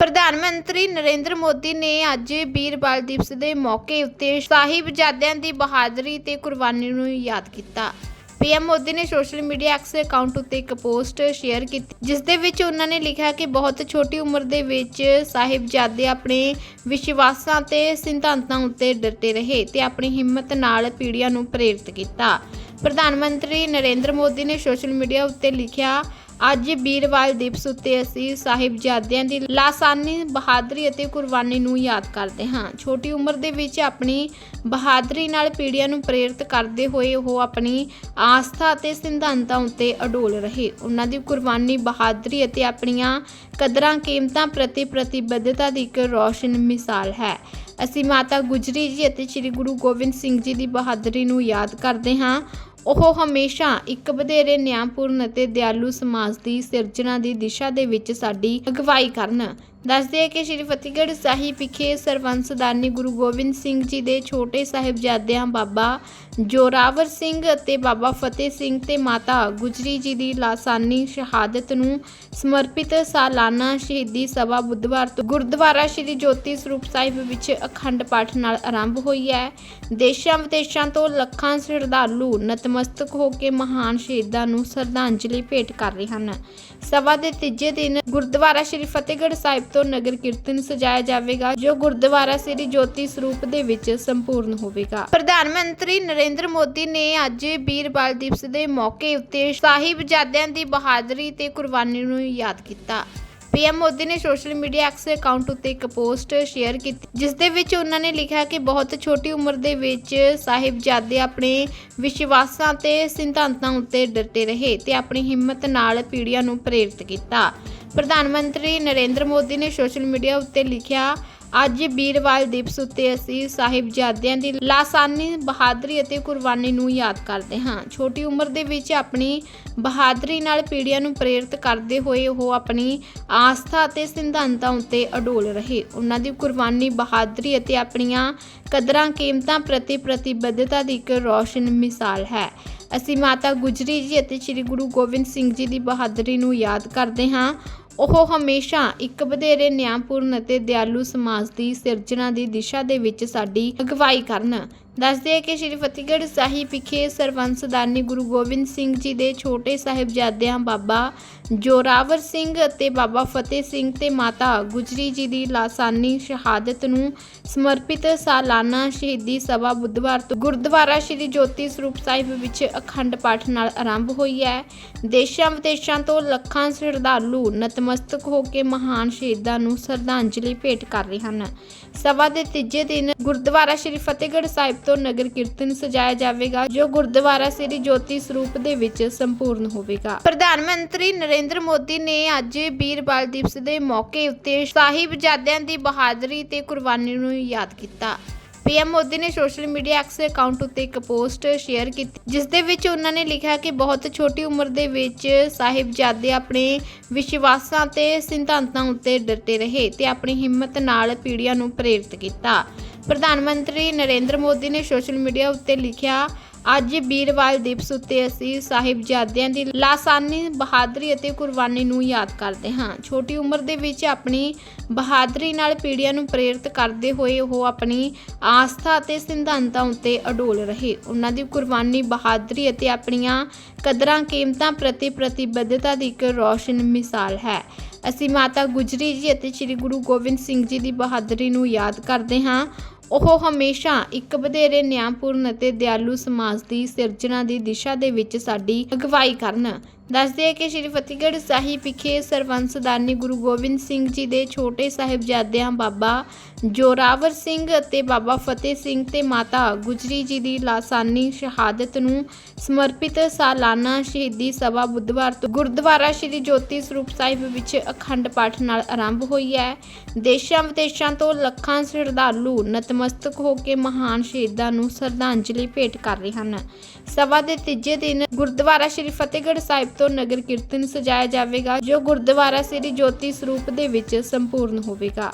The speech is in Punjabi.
ਪ੍ਰਧਾਨ ਮੰਤਰੀ ਨਰਿੰਦਰ ਮੋਦੀ ਨੇ ਅੱਜ ਵੀਰਵਾਲ ਦਿਵਸ ਦੇ ਮੌਕੇ ਉੱਤੇ ਸਾਹਿਬਜ਼ਾਦਿਆਂ ਦੀ ਬਹਾਦਰੀ ਤੇ ਕੁਰਬਾਨੀ ਨੂੰ ਯਾਦ ਕੀਤਾ। ਪੀਐਮ ਮੋਦੀ ਨੇ ਸੋਸ਼ਲ ਮੀਡੀਆ ਐਕਸ ਅਕਾਊਂਟ ਉੱਤੇ ਇੱਕ ਪੋਸਟ ਸ਼ੇਅਰ ਕੀਤੀ, ਜਿਸ ਦੇ ਵਿੱਚ ਉਹਨਾਂ ਨੇ ਲਿਖਿਆ ਕਿ ਬਹੁਤ ਛੋਟੀ ਉਮਰ ਦੇ ਵਿੱਚ ਸਾਹਿਬਜ਼ਾਦੇ ਆਪਣੇ ਵਿਸ਼ਵਾਸਾਂ ਤੇ ਸਿਧਾਂਤਾਂ ਉੱਤੇ ਡਟੇ ਰਹੇ ਤੇ ਆਪਣੀ ਹਿੰਮਤ ਨਾਲ ਪੀੜ੍ਹੀਆਂ ਨੂੰ ਪ੍ਰੇਰਿਤ ਕੀਤਾ। ਪ੍ਰਧਾਨ ਮੰਤਰੀ ਨਰਿੰਦਰ ਮੋਦੀ ਨੇ ਸੋਸ਼ਲ ਮੀਡੀਆ ਉੱਤੇ ਲਿਖਿਆ ਅੱਜ ਵੀਰਵਾਲ ਦਿਵਸ ਉੱਤੇ ਅਸੀਂ ਸਾਹਿਬਜ਼ਾਦਿਆਂ ਦੀ ਲਾਸਾਨੀ, ਬਹਾਦਰੀ ਅਤੇ ਕੁਰਬਾਨੀ ਨੂੰ ਯਾਦ ਕਰਦੇ ਹਾਂ। ਛੋਟੀ ਉਮਰ ਦੇ ਵਿੱਚ ਆਪਣੀ ਬਹਾਦਰੀ ਨਾਲ ਪੀੜ੍ਹੀਆਂ ਨੂੰ ਪ੍ਰੇਰਿਤ ਕਰਦੇ ਹੋਏ ਉਹ ਆਪਣੀ ਆਸਥਾ ਅਤੇ ਸਿਧਾਂਤਾਂ ਉੱਤੇ ਅਡੋਲ ਰਹੇ। ਉਹਨਾਂ ਦੀ ਕੁਰਬਾਨੀ, ਬਹਾਦਰੀ ਅਤੇ ਆਪਣੀਆਂ ਕਦਰਾਂ ਕੀਮਤਾਂ ਪ੍ਰਤੀ ਪ੍ਰਤੀਬੱਧਤਾ ਦੀ ਇੱਕ ਰੌਸ਼ਨ ਮਿਸਾਲ ਹੈ। ਅਸੀਂ ਮਾਤਾ ਗੁਜਰੀ ਜੀ ਅਤੇ ਸ੍ਰੀ ਗੁਰੂ ਗੋਬਿੰਦ ਸਿੰਘ ਜੀ ਦੀ ਬਹਾਦਰੀ ਨੂੰ ਯਾਦ ਕਰਦੇ ਹਾਂ। ਉਹ ਹਮੇਸ਼ਾ ਇੱਕ ਵਧੇਰੇ ਨਿਆਂਪੂਰਨ ਅਤੇ ਦਿਆਲੂ ਸਮਾਜ ਦੀ ਸਿਰਜਣਾ ਦੀ ਦਿਸ਼ਾ ਦੇ ਵਿੱਚ ਸਾਡੀ ਅਗਵਾਈ ਕਰਨ। ਦੱਸਦੇ ਹੈ ਕਿ ਸ਼੍ਰੀ ਫਤਿਹਗੜ੍ਹ ਸਾਹਿਬ ਵਿਖੇ ਸਰਵੰਸਦਾਨੀ ਗੁਰੂ ਗੋਬਿੰਦ ਸਿੰਘ ਜੀ ਦੇ ਛੋਟੇ ਸਾਹਿਬਜ਼ਾਦਿਆਂ ਬਾਬਾ ਜੋਰਾਵਰ ਸਿੰਘ ਅਤੇ ਬਾਬਾ ਫਤਿਹ ਸਿੰਘ ਤੇ ਮਾਤਾ ਗੁਜਰੀ ਜੀ ਦੀ ਲਾਸਾਨੀ ਸ਼ਹਾਦਤ ਨੂੰ ਸਮਰਪਿਤ ਸਾਲਾਨਾ ਸ਼ਹੀਦੀ ਸਭਾ ਬੁੱਧਵਾਰ ਤੋਂ ਗੁਰਦੁਆਰਾ ਸ਼੍ਰੀ ਜੋਤੀ ਸਰੂਪ ਸਾਹਿਬ ਵਿੱਚ ਅਖੰਡ ਪਾਠ ਨਾਲ ਆਰੰਭ ਹੋਈ ਹੈ। ਦੇਸ਼ਾਂ ਵਿਦੇਸ਼ਾਂ ਤੋਂ ਲੱਖਾਂ ਸ਼ਰਧਾਲੂ ਨਤਮਸਤਕ ਹੋ ਕੇ ਮਹਾਨ ਸ਼ਹੀਦਾਂ ਨੂੰ ਸ਼ਰਧਾਂਜਲੀ ਭੇਟ ਕਰ ਰਹੇ ਹਨ। ਸਭਾ ਦੇ ਤੀਜੇ ਦਿਨ ਗੁਰਦੁਆਰਾ ਸ਼੍ਰੀ ਫਤਿਹਗੜ੍ਹ ਸਾਹਿਬ ਤੋਂ ਨਗਰ ਕੀਰਤਨ ਸਜਾਇਆ ਜਾਵੇਗਾ, ਜੋ ਗੁਰਦੁਆਰਾ ਸ਼੍ਰੀ ਜੋਤੀ ਸਰੂਪ ਦੇ ਵਿੱਚ ਸੰਪੂਰਨ ਹੋਵੇਗਾ। ਪ੍ਰਧਾਨ ਮੰਤਰੀ ਨਰਿੰਦਰ ਮੋਦੀ ਨੇ ਅੱਜ ਵੀਰਵਾਲ ਦਿਵਸ ਦੇ ਮੌਕੇ ਉੱਤੇ ਸਾਹਿਬਜ਼ਾਦਿਆਂ ਦੀ ਬਹਾਦਰੀ ਤੇ ਕੁਰਬਾਨੀ ਨੂੰ ਯਾਦ ਕੀਤਾ। ਪੀਐਮ ਮੋਦੀ ਨੇ ਸੋਸ਼ਲ ਮੀਡੀਆ ਐਕਸ ਅਕਾਊਂਟ ਉੱਤੇ ਇੱਕ ਪੋਸਟ ਸ਼ੇਅਰ ਕੀਤੀ, ਜਿਸ ਦੇ ਵਿੱਚ ਉਹਨਾਂ ਨੇ ਲਿਖਿਆ ਕਿ ਬਹੁਤ ਛੋਟੀ ਉਮਰ ਦੇ ਵਿੱਚ ਸਾਹਿਬਜ਼ਾਦੇ ਆਪਣੇ ਵਿਸ਼ਵਾਸਾਂ ਤੇ ਸਿਧਾਂਤਾਂ ਉੱਤੇ ਡਟੇ ਰਹੇ ਤੇ ਆਪਣੀ ਹਿੰਮਤ ਨਾਲ ਪੀੜ੍ਹੀਆਂ ਨੂੰ ਪ੍ਰੇਰਿਤ ਕੀਤਾ। ਪ੍ਰਧਾਨ ਮੰਤਰੀ ਨਰਿੰਦਰ ਮੋਦੀ ਨੇ ਸੋਸ਼ਲ ਮੀਡੀਆ ਉੱਤੇ ਲਿਖਿਆ, ਅੱਜ ਵੀਰਵਾਲ ਦਿਵਸ ਉੱਤੇ ਅਸੀਂ ਸਾਹਿਬਜ਼ਾਦਿਆਂ ਦੀ ਲਾਸਾਨੀ, ਬਹਾਦਰੀ ਅਤੇ ਕੁਰਬਾਨੀ ਨੂੰ ਯਾਦ ਕਰਦੇ ਹਾਂ। ਛੋਟੀ ਉਮਰ ਦੇ ਵਿੱਚ ਆਪਣੀ ਬਹਾਦਰੀ ਨਾਲ ਪੀੜ੍ਹੀਆਂ ਨੂੰ ਪ੍ਰੇਰਿਤ ਕਰਦੇ ਹੋਏ ਉਹ ਆਪਣੀ ਆਸਥਾ ਅਤੇ ਸਿਧਾਂਤਾਂ ਉੱਤੇ ਅਡੋਲ ਰਹੇ। ਉਹਨਾਂ ਦੀ ਕੁਰਬਾਨੀ, ਬਹਾਦਰੀ ਅਤੇ ਆਪਣੀਆਂ ਕਦਰਾਂ ਕੀਮਤਾਂ ਪ੍ਰਤੀ ਪ੍ਰਤੀਬੱਧਤਾ ਦੀ ਇੱਕ ਰੌਸ਼ਨ ਮਿਸਾਲ ਹੈ। ਅਸੀਂ ਮਾਤਾ ਗੁਜਰੀ ਜੀ ਅਤੇ ਸ੍ਰੀ ਗੁਰੂ ਗੋਬਿੰਦ ਸਿੰਘ ਜੀ ਦੀ ਬਹਾਦਰੀ ਨੂੰ ਯਾਦ ਕਰਦੇ ਹਾਂ। ਉਹ ਹਮੇਸ਼ਾ ਇੱਕ ਵਧੇਰੇ ਨਿਆਂਪੂਰਨ ਅਤੇ ਦਿਆਲੂ ਸਮਾਜ ਦੀ ਸਿਰਜਣਾ ਦੀ ਦਿਸ਼ਾ ਦੇ ਵਿੱਚ ਸਾਡੀ ਅਗਵਾਈ ਕਰਨ। ਦੱਸਦੇ ਹੈ ਕਿ ਸ਼੍ਰੀ ਫਤਿਹਗੜ੍ਹ ਸਾਹਿਬ ਵਿਖੇ ਸਰਵੰਸਦਾਨੀ ਗੁਰੂ ਗੋਬਿੰਦ ਸਿੰਘ ਜੀ ਦੇ ਛੋਟੇ ਸਾਹਿਬਜ਼ਾਦਿਆਂ ਬਾਬਾ ਜੋਰਾਵਰ ਸਿੰਘ ਅਤੇ ਬਾਬਾ ਫਤਿਹ ਸਿੰਘ ਤੇ ਮਾਤਾ ਗੁਜਰੀ ਜੀ ਦੀ ਲਾਸਾਨੀ ਸ਼ਹਾਦਤ ਨੂੰ ਸਮਰਪਿਤ ਸਾਲਾਨਾ ਸ਼ਹੀਦੀ ਸਭਾ ਬੁੱਧਵਾਰ ਤੋਂ ਗੁਰਦੁਆਰਾ ਸ਼੍ਰੀ ਜੋਤੀ ਸਰੂਪ ਸਾਹਿਬ ਵਿੱਚ ਅਖੰਡ ਪਾਠ ਨਾਲ ਆਰੰਭ ਹੋਈ ਹੈ। ਦੇਸ਼ਾਂ ਵਿਦੇਸ਼ਾਂ ਤੋਂ ਲੱਖਾਂ ਸ਼ਰਧਾਲੂ ਨਤਮਸਤਕ ਹੋ ਕੇ ਮਹਾਨ ਸ਼ਹੀਦਾਂ ਨੂੰ ਸ਼ਰਧਾਂਜਲੀ ਭੇਟ ਕਰ ਰਹੇ ਹਨ। ਸਭਾ ਦੇ ਤੀਜੇ ਦਿਨ ਗੁਰਦੁਆਰਾ ਸ਼੍ਰੀ ਫਤਿਹਗੜ੍ਹ ਸਾਹਿਬ ਤੋਂ ਨਗਰ ਕੀਰਤਨ ਸਜਾਇਆ ਜਾਵੇਗਾ, ਜੋ ਗੁਰਦੁਆਰਾ ਸ਼੍ਰੀ ਜੋਤੀ ਸਰੂਪ ਦੇ ਵਿੱਚ ਸੰਪੂਰਨ ਹੋਵੇਗਾ। ਪ੍ਰਧਾਨ ਮੰਤਰੀ ਨਰਿੰਦਰ ਮੋਦੀ ਨੇ ਅੱਜ ਵੀਰਵਾਲ ਦਿਵਸ ਦੇ ਮੌਕੇ ਉੱਤੇ ਸਾਹਿਬਜ਼ਾਦਿਆਂ ਦੀ ਬਹਾਦਰੀ ਤੇ ਕੁਰਬਾਨੀ ਨੂੰ ਯਾਦ ਕੀਤਾ। ਪੀਐਮ ਮੋਦੀ ਨੇ ਸੋਸ਼ਲ ਮੀਡੀਆ ਐਕਸ ਅਕਾਊਂਟ ਉੱਤੇ ਇੱਕ ਪੋਸਟ ਸ਼ੇਅਰ ਕੀਤੀ, ਜਿਸ ਦੇ ਵਿੱਚ ਉਹਨਾਂ ਨੇ ਲਿਖਿਆ ਕਿ ਬਹੁਤ ਛੋਟੀ ਉਮਰ ਦੇ ਵਿੱਚ ਸਾਹਿਬਜ਼ਾਦੇ ਆਪਣੇ ਵਿਸ਼ਵਾਸਾਂ ਤੇ ਸਿਧਾਂਤਾਂ ਉੱਤੇ ਡਟੇ ਰਹੇ ਤੇ ਆਪਣੀ ਹਿੰਮਤ ਨਾਲ ਪੀੜ੍ਹੀਆਂ ਨੂੰ ਪ੍ਰੇਰਿਤ ਕੀਤਾ। ਪ੍ਰਧਾਨ ਮੰਤਰੀ ਨਰਿੰਦਰ ਮੋਦੀ ਨੇ ਸੋਸ਼ਲ ਮੀਡੀਆ ਉੱਤੇ ਲਿਖਿਆ, ਅੱਜ ਵੀਰਵਾਲ ਦਿਵਸ ਉੱਤੇ ਅਸੀਂ ਸਾਹਿਬਜ਼ਾਦਿਆਂ ਦੀ ਲਾਸਾਨੀ, ਬਹਾਦਰੀ ਅਤੇ ਕੁਰਬਾਨੀ ਨੂੰ ਯਾਦ ਕਰਦੇ ਹਾਂ। ਛੋਟੀ ਉਮਰ ਦੇ ਵਿੱਚ ਆਪਣੀ ਬਹਾਦਰੀ ਨਾਲ ਪੀੜ੍ਹੀਆਂ ਨੂੰ ਪ੍ਰੇਰਿਤ ਕਰਦੇ ਹੋਏ ਉਹ ਆਪਣੀ ਆਸਥਾ ਅਤੇ ਸਿਧਾਂਤਾਂ ਉੱਤੇ ਅਡੋਲ ਰਹੇ। ਉਹਨਾਂ ਦੀ ਕੁਰਬਾਨੀ, ਬਹਾਦਰੀ ਅਤੇ ਆਪਣੀਆਂ ਕਦਰਾਂ ਕੀਮਤਾਂ ਪ੍ਰਤੀ ਪ੍ਰਤੀਬੱਧਤਾ ਦੀ ਇੱਕ ਰੌਸ਼ਨ ਮਿਸਾਲ ਹੈ। ਅਸੀਂ ਮਾਤਾ ਗੁਜਰੀ ਜੀ ਅਤੇ ਸ੍ਰੀ ਗੁਰੂ ਗੋਬਿੰਦ ਸਿੰਘ ਜੀ ਦੀ ਬਹਾਦਰੀ ਨੂੰ ਯਾਦ ਕਰਦੇ ਹਾਂ। ਉਹ ਹਮੇਸ਼ਾ ਇੱਕ ਵਧੇਰੇ ਨਿਆਂਪੂਰਨ ਅਤੇ ਦਿਆਲੂ ਸਮਾਜ ਦੀ ਸਿਰਜਣਾ ਦੀ ਦਿਸ਼ਾ ਦੇ ਵਿੱਚ ਸਾਡੀ ਅਗਵਾਈ ਕਰਨ। ਦੱਸਦੇ ਹੈ ਕਿ ਸ਼੍ਰੀ ਫਤਿਹਗੜ੍ਹ ਸਾਹਿਬ ਵਿਖੇ ਸਰਵੰਸਦਾਨੀ ਗੁਰੂ ਗੋਬਿੰਦ ਸਿੰਘ ਜੀ ਦੇ ਛੋਟੇ ਸਾਹਿਬਜ਼ਾਦਿਆਂ ਬਾਬਾ ਜੋਰਾਵਰ ਸਿੰਘ ਅਤੇ ਬਾਬਾ ਫਤਿਹ ਸਿੰਘ ਤੇ ਮਾਤਾ ਗੁਜਰੀ ਜੀ ਦੀ ਲਾਸਾਨੀ ਸ਼ਹਾਦਤ ਨੂੰ ਸਮਰਪਿਤ ਸਾਲਾਨਾ ਸ਼ਹੀਦੀ ਸਭਾ ਬੁੱਧਵਾਰ ਤੋਂ ਗੁਰਦੁਆਰਾ ਸ਼੍ਰੀ ਜੋਤੀ ਸਰੂਪ ਸਾਹਿਬ ਵਿੱਚ ਅਖੰਡ ਪਾਠ ਨਾਲ ਆਰੰਭ ਹੋਈ ਹੈ। ਦੇਸ਼ਾਂ ਵਿਦੇਸ਼ਾਂ ਤੋਂ ਲੱਖਾਂ ਸ਼ਰਧਾਲੂ ਨਤਮਸਤਕ ਹੋ ਕੇ ਮਹਾਨ ਸ਼ਹੀਦਾਂ ਨੂੰ ਸ਼ਰਧਾਂਜਲੀ ਭੇਟ ਕਰ ਰਹੇ ਹਨ। ਸਭਾ ਦੇ ਤੀਜੇ ਦਿਨ ਗੁਰਦੁਆਰਾ ਸ਼੍ਰੀ ਫਤਿਹਗੜ੍ਹ ਸਾਹਿਬ ਤੋਂ ਨਗਰ ਕੀਰਤਨ ਸਜਾਇਆ ਜਾਵੇਗਾ ਜੋ ਗੁਰਦੁਆਰਾ ਸ਼੍ਰੀ ਜੋਤੀ ਸਰੂਪ ਦੇ ਵਿੱਚ ਸੰਪੂਰਨ ਹੋਵੇਗਾ।